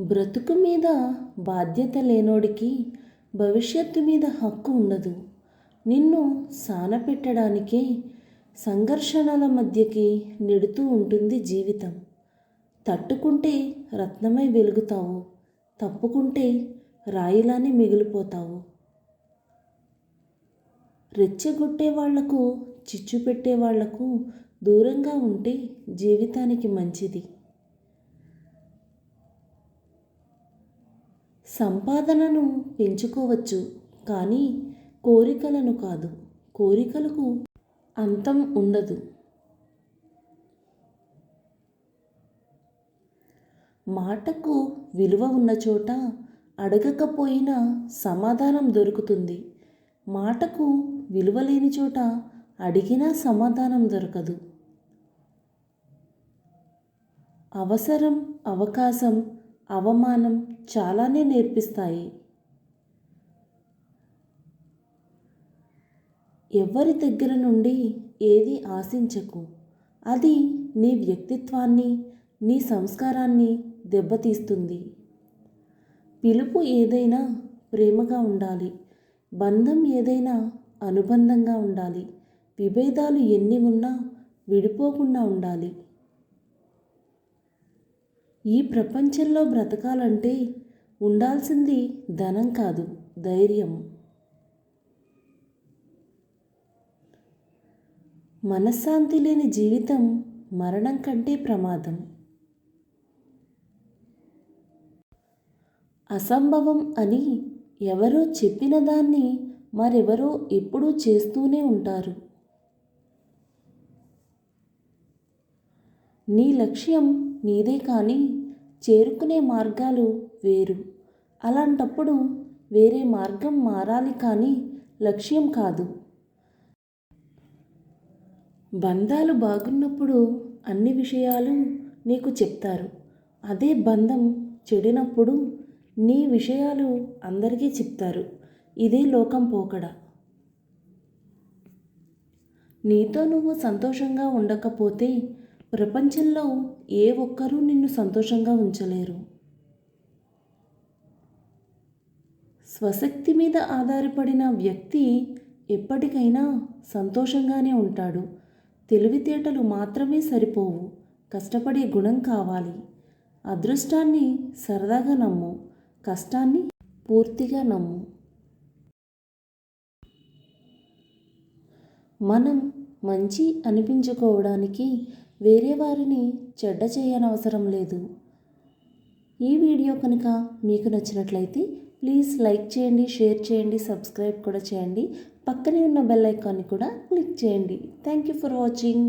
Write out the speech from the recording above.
బ్రతుకు మీద బాధ్యత లేనోడికి భవిష్యత్తు మీద హక్కు ఉండదు. నిన్ను సానపెట్టడానికే సంఘర్షణల మధ్యకి నెడుతూ ఉంటుంది జీవితం. తట్టుకుంటే రత్నమై వెలుగుతావు తప్పుకుంటే రాయిలానే మిగిలిపోతావు. రెచ్చగొట్టే వాళ్ళకు చిచ్చు పెట్టే వాళ్ళకు దూరంగా ఉంటే జీవితానికి మంచిది. సంపాదనను పెంచుకోవచ్చు. కానీ కోరికలను కాదు. కోరికలకు అంతం ఉండదు. మాటకు విలువ ఉన్న చోట అడగకపోయినా సమాధానం దొరుకుతుంది. మాటకు విలువ లేని చోట అడిగినా సమాధానం దొరకదు. అవసరం అవకాశం అవమానం చాలానే నేర్పిస్తాయి. ఎవరి దగ్గర నుండి ఏది ఆశించకు. అది నీ వ్యక్తిత్వాన్ని నీ సంస్కారాన్ని దెబ్బతీస్తుంది. పిలుపు ఏదైనా ప్రేమగా ఉండాలి. బంధం ఏదైనా అనుబంధంగా ఉండాలి. విభేదాలు ఎన్ని ఉన్నా విడిపోకుండా ఉండాలి. ఈ ప్రపంచంలో బ్రతకాలంటే ఉండాల్సింది ధనం కాదు ధైర్యం. మనశ్శాంతి లేని జీవితం మరణం కంటే ప్రమాదం. అసంభవం అని ఎవరో చెప్పిన దాన్ని మరెవరో ఎప్పుడూ చేస్తూనే ఉంటారు. నీ లక్ష్యం నీదే కానీ చేరుకునే మార్గాలు వేరు. అలాంటప్పుడు వేరే మార్గం మారాలి కానీ లక్ష్యం కాదు. బంధాలు బాగున్నప్పుడు అన్ని విషయాలు నీకు చెప్తారు. అదే బంధం చెడినప్పుడు నీ విషయాలు అందరికీ చెప్తారు. ఇదే లోకం పోకడ. నీతో నువ్వు సంతోషంగా ఉండకపోతే ప్రపంచంలో ఏ ఒక్కరూ నిన్ను సంతోషంగా ఉంచలేరు. స్వశక్తి మీద ఆధారపడిన వ్యక్తి ఎప్పటికైనా సంతోషంగానే ఉంటాడు. తెలివితేటలు మాత్రమే సరిపోవు. కష్టపడే గుణం కావాలి. అదృష్టాన్ని సరదాగా నమ్ము. కష్టాన్ని పూర్తిగా నమ్ము. మనం మంచి అనిపించుకోవడానికి వేరే వారిని చెడ్డ చేయనవసరం లేదు. ఈ వీడియో కనుక మీకు నచ్చినట్లయితే ప్లీజ్ లైక్ చేయండి షేర్ చేయండి సబ్స్క్రైబ్ కూడా చేయండి. పక్కనే ఉన్న బెల్ ఐకాన్ని కూడా క్లిక్ చేయండి. Thank you for watching.